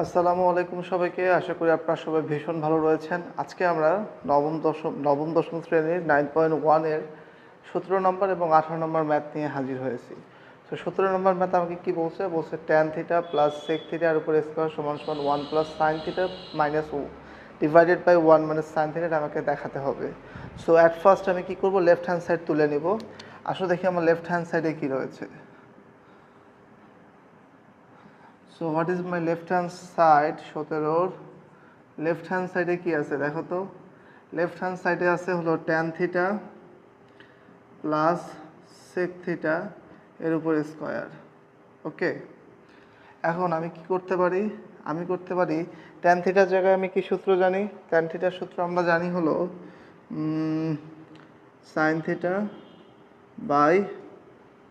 আসসালামু আলাইকুম সবাইকে। আশা করি আপনারা সবাই ভীষণ ভালো রয়েছেন। আজকে আমরা নবম দশম নবম দশম শ্রেণির নাইন পয়েন্ট ওয়ানের সতেরো নম্বর এবং আঠারো নম্বর ম্যাথ নিয়ে হাজির হয়েছি। তো সতেরো নম্বর ম্যাথ আমাকে কি বলছে? বলছে ট্যান থিটা প্লাস সেক থিটার উপর স্কোয়ার সমান সমান one plus sine theta minus O divided by one minus sine theta আমাকে দেখাতে হবে। সো অ্যাট ফার্স্ট আমি কি করব? লেফট হ্যান্ড সাইড তুলে নিব। আসলে দেখি আমার লেফট হ্যান্ড সাইডে কী রয়েছে। So what is my left hand side সতেরোর? লেফট হ্যান্ড সাইডে কি আছে? দেখো তো। লেফট হ্যান্ড সাইডে আছে হলো tan theta plus sec theta এর উপর স্কোয়ার ওকে এখন আমি কি করতে পারি? আমি করতে পারি ট্যান থিটার জায়গায় আমি কি সূত্র জানি? ট্যান থিটার সূত্র আমরা জানি হলো sine theta by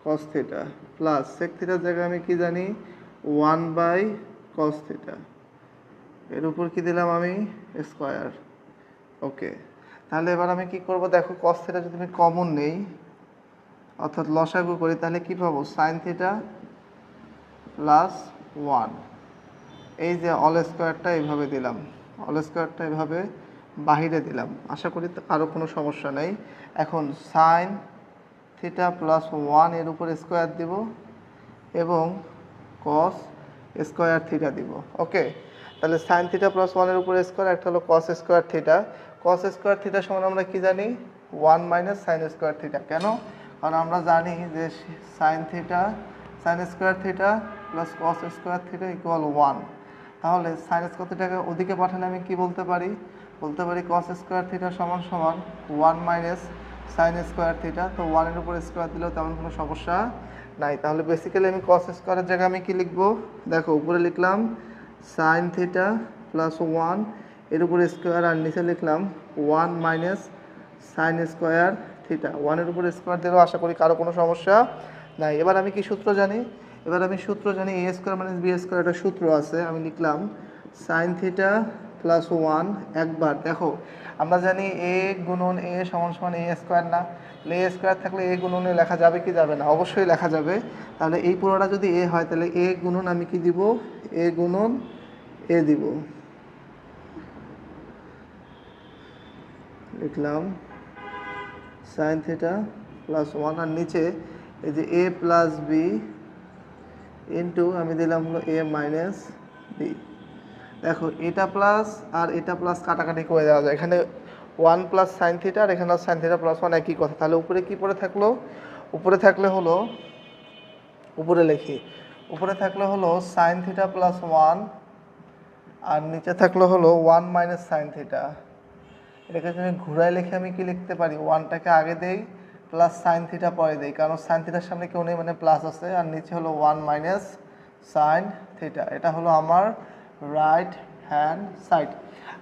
cos theta plus sec থিটার জায়গায় আমি কি জানি? One by cos theta. এর উপর কি দিলাম আমি? স্কোয়ার। ওকে। তাহলে এবার আমি কি করব? দেখো, কস থিটা যদি আমি কমন নেই, অর্থাৎ লসাগু করি, তাহলে কি পাবো? Sine theta plus one. এই যে অল স্কোয়ারটা এইভাবে দিলাম। অল স্কোয়ারটা এভাবে বাহিরে দিলাম। আশা করি আরও কোনো সমস্যা নেই। এখন সাইন থিটা প্লাস ওয়ানের উপর স্কোয়ার দিব এবং কস স্কোয়ার থিটা দিব। ওকে তাহলে সাইন থিটা প্লাস ওয়ানের উপর স্কোয়ার একটা হলো cos square theta cos square theta সমান আমরা কি জানি? One minus sine square theta কেন? কারণ আমরা জানি যে sine theta sine square theta plus cos square theta equal one তাহলে সাইন স্কোয়ার থিটাকে ওদিকে পাঠালে আমি কি বলতে পারি? বলতে পারি কস স্কোয়ার থিটা সমান সমান one minus sine square theta তো ওয়ানের উপর স্কোয়ার দিলেও তেমন কোনো সমস্যা নাই। তাহলে বেসিক্যালি আমি কস স্কোয়ারের জায়গায় আমি কি লিখব? দেখো, উপরে লিখলাম সাইন থিটা প্লাস ওয়ানের উপরে স্কোয়ার আর নিচে লিখলাম one minus sine square theta ওয়ানের উপরে স্কোয়ার দিলেও আশা করি কারও কোনো সমস্যা নাই। এবার আমি কি সূত্র জানি? এবার আমি সূত্র জানি A square minus B square একটা সূত্র আছে, আমি লিখলাম সাইন থিটা প্লাস ওয়ান একবার দেখো, আমরা জানি এ গুণন এ সমান সমান এ স্কোয়ার না। তাহলে এ স্কোয়ার থাকলে এ গুণনে লেখা যাবে কি যাবে না? অবশ্যই লেখা যাবে। তাহলে এই পুরোটা যদি এ হয়, তাহলে এ গুণন আমি কি দিব? এ গুণন এ দিব। লিখলাম সাইন থিটা প্লাস ওয়ান আর নিচে এই যে এ প্লাস বি ইন্টু আমি দিলাম হলো এ মাইনাস বি দেখো, এটা প্লাস আর এটা প্লাস কাটাকাটি করে দেওয়া যায়। এখানে ওয়ান প্লাস সাইন থিটা আর এখানে সাইন থিটা প্লাস ওয়ান একই কথা। তাহলে উপরে কি পড়ে থাকল? উপরে থাকলে হলো, উপরে লিখি। উপরে থাকলে হলো সাইন থিটা প্লাস ওয়ান আর নিচে থাকলে হলো ওয়ান মাইনাস সাইন থিটা এটাকে যদি ঘুরায় লিখে আমি কি লিখতে পারি? ওয়ানটাকে আগে দেই প্লাস সাইন থিটা পরে দেই। কারণ সাইন থিটার সামনে কেউ নেই মানে প্লাস আছে। আর নিচে হলো ওয়ান মাইনাস সাইন থিটা এটা হলো আমার রাইট হ্যান্ড সাইড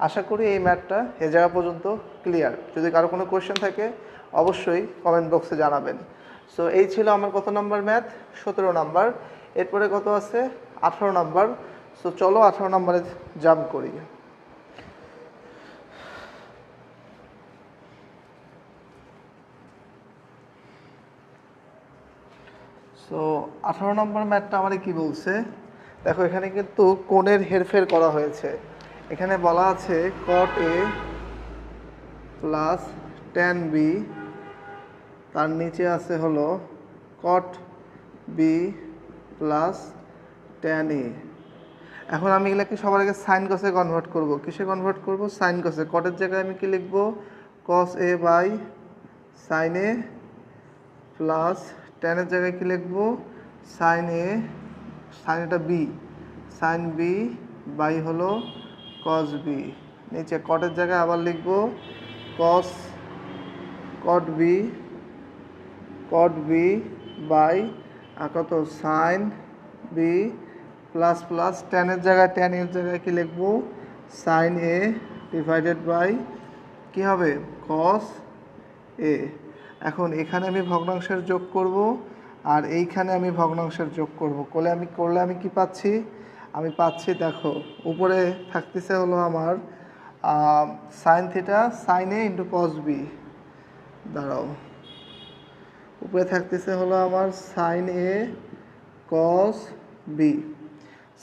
আশা করি এই ম্যাথটা এ জায়গা পর্যন্ত ক্লিয়ার যদি কারও কোনো কোয়েশ্চেন থাকে, অবশ্যই কমেন্ট বক্সে জানাবেন। সো এই ছিল আমার কত নাম্বার ম্যাথ সতেরো নাম্বার এরপরে কত আছে? আঠারো নাম্বার সো চলো আঠারো নাম্বারে জাম্প করি। সো আঠারো নম্বর ম্যাথটা আমারে কি বলছে? দেখো, এখানে কিন্তু কোণের হেরফের করা হয়েছে। এখানে বলা আছে cot A plus tan B তার নিচে আছে হলো cot B plus tan A এখন আমি এগুলোকে সবার আগে সাইন কসে কনভার্ট করব। কিসে কনভার্ট করব? সাইন কসে কটের জায়গায় আমি কি লিখব? Cos A by sine A plus টেনের জায়গায় কি লিখব? সাইন এ সাইন এটা বি সাইন বি বাই হলো কস বি নিচে কটের জায়গায় আবার লিখব cos cot B cot B by কত? সাইন বি প্লাস প্লাস টেনের জায়গায় টেন এর জায়গায় কি লিখব? সাইন এ ডিভাইডেড বাই কি হবে? কস এ এখন এখানে আমি ভগ্নাংশের যোগ করব। আর এইখানে আমি ভগ্নাংশের যোগ করব। করলে আমি করলে আমি কি পাচ্ছি? আমি পাচ্ছি, দেখো, উপরে থাকতেছে হলো আমার sine theta sine A into cos B দাঁড়াও। উপরে থাকতেছে হলো আমার সাইন এ কস বি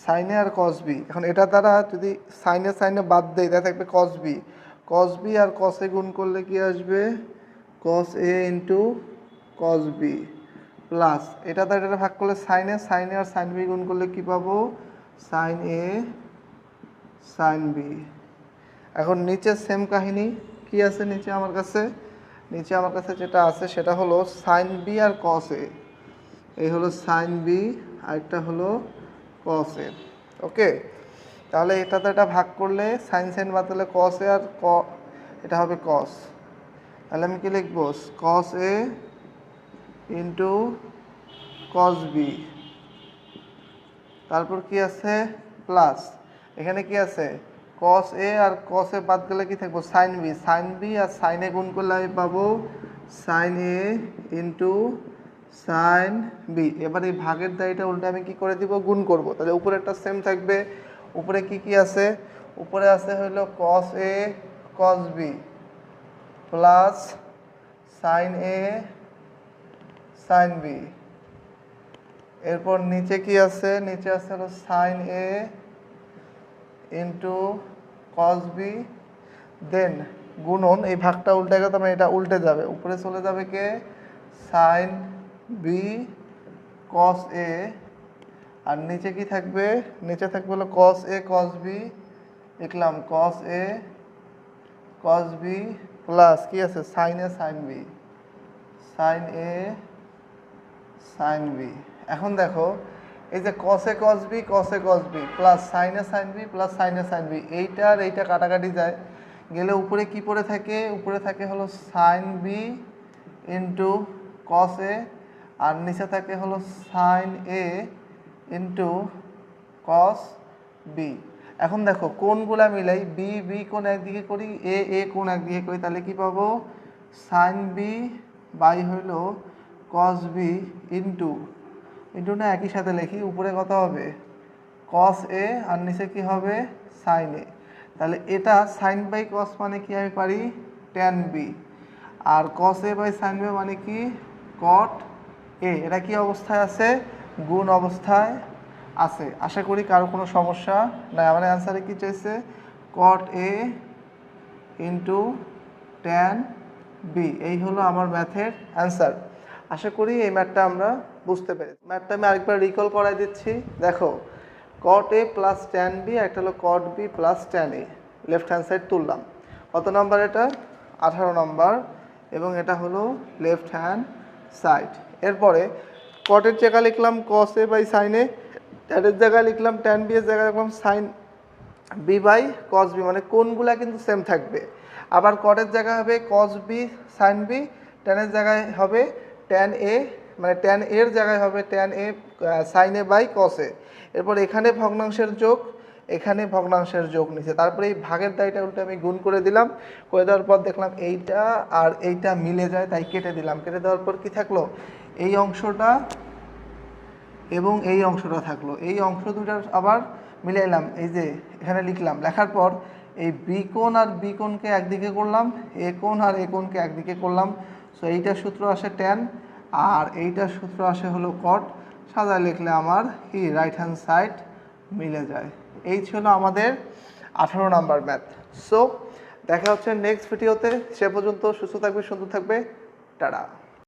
সাইনে আর কস বি এখন এটা দ্বারা যদি সাইনে সাইনে বাদ দেয় তাহলে থাকবে কস বি কস বি আর কসে গুণ করলে কি আসবে? Cos A into cos B plus এটা দ্বারা এটা ভাগ করলে সাইনে সাইনে আর সাইন বি গুণ করলে কি পাবো? সাইন এ সাইন বি এখন নিচে সেম কাহিনী কি আছে নিচে আমার কাছে? নিচে আমার কাছে যেটা আছে সেটা হলো সাইন বি আর কস এ এই হলো সাইন বি আরেকটা হলো কস এ ওকে? তাহলে এটাতে এটা ভাগ করলে সাইন সাইন বাদ দিলে কস এ আর ক, এটা হবে কস তাহলে আমি কি লিখব? Cos A into cos B তারপর কি আছে? প্লাস এখানে কি আছে? কস এ আর কস এ বাদ গেলে কি থাকব? সাইন বি সাইন বি আর সাইন এ গুণ করলে আমি পাবো sine A into sine B এবার এই ভাগের দায়টা উল্টে আমি কি করে দিব? গুণ করব। তাহলে উপরে একটা সেম থাকবে। উপরে কি কি আছে? উপরে আছে হলো cos A cos B plus sine A sine B এরপর নিচে কি আছে? নিচে আছে হলো sine A into cos B then গুণন, এই ভাগটা উল্টে গেলে তার এটা উল্টে যাবে। উপরে চলে যাবে কে? সাইন বি কস এ আর নিচে কি থাকবে? নিচে থাকবে হলো কস এ কস বি লিখলাম কস এ কস বি প্লাস কি আছে? Sine A sine B sine A sine B এখন দেখো, এই যে কসে কস বি কসে কস বি প্লাস সাইনে সাইন বি প্লাস সাইনে সাইন বি এইটা আর এইটা কাটাকাটি যায়। গেলে উপরে কি পড়ে থাকে? উপরে থাকে হলো sine B into cos A আর নিচে থাকে হলো sine A into cos B এখন দেখো, কোনগুলা মিলাই বি বি কোন একদিকে করি এ এ কোন একদিকে করি, তাহলে কি পাবো? সাইন বি বাই হইল কস বি ইন্টু ইন্টু না একই সাথে লিখি, উপরে কত হবে? কস এ আর নিচে কি হবে? Sine A. তাহলে এটা সাইন বাই কস মানে কি আমি পারি? Tan B R cos A by sine B মানে কি? কট এ এটা কি অবস্থায় আছে? গুণ অবস্থায় আছে। আশা করি কারও কোনো সমস্যা নাই। আমার অ্যান্সারে কি চাইছে? Cot A into tan B এই হলো আমার ম্যাথের অ্যান্সার আশা করি এই ম্যাথটা আমরা বুঝতে পেরেছি। ম্যাথটা আমি আরেকবার রিকল করাই দিচ্ছি। দেখো cot A plus tan B একটা হলো cot B plus tan A left hand side তুললাম। কত নাম্বার এটা? আঠারো নাম্বার এবং এটা হলো লেফট হ্যান্ড সাইড এরপরে কটের জায়গা লিখলাম কস এ বাই সাইন এ ট্যানের জায়গায় লিখলাম ট্যান বি এর জায়গায় লিখলাম sine B by cos B মানে কোনগুলা কিন্তু সেম থাকবে। আবার কটের জায়গায় হবে কস বি সাইন বি ট্যানের জায়গায় হবে ট্যান এ মানে ট্যান এর জায়গায় হবে tan A sine by cos এরপর এখানে ভগ্নাংশের যোগ, এখানে ভগ্নাংশের যোগ নিচে। তারপরে এই ভাগের দায়টা উল্টে আমি গুণ করে দিলাম। করে দেওয়ার পর দেখলাম এইটা আর এইটা মিলে যায়, তাই কেটে দিলাম। কেটে দেওয়ার পর কি থাকল? এই অংশটা এবং এই অংশটা থাকল। এই অংশ দুটার আবার মিলাইলাম এই যে এখানে লিখলাম। লেখার পর এই বি কোণ আর বি কোণকে একদিকে করলাম, এ কোণ আর এ কোণকে একদিকে করলাম। সো এইটার সূত্র আসে ট্যান আর এইটার সূত্র আসে হলো কট সাদা লিখলে আমার কি রাইট হ্যান্ড সাইড মিলে যায়। এই ছিল আমাদের আঠারো নাম্বার ম্যাথ সো দেখা হচ্ছে নেক্সট ভিডিওতে সে পর্যন্ত সুস্থ থাকবে, সুন্দর থাকবে। টাটা।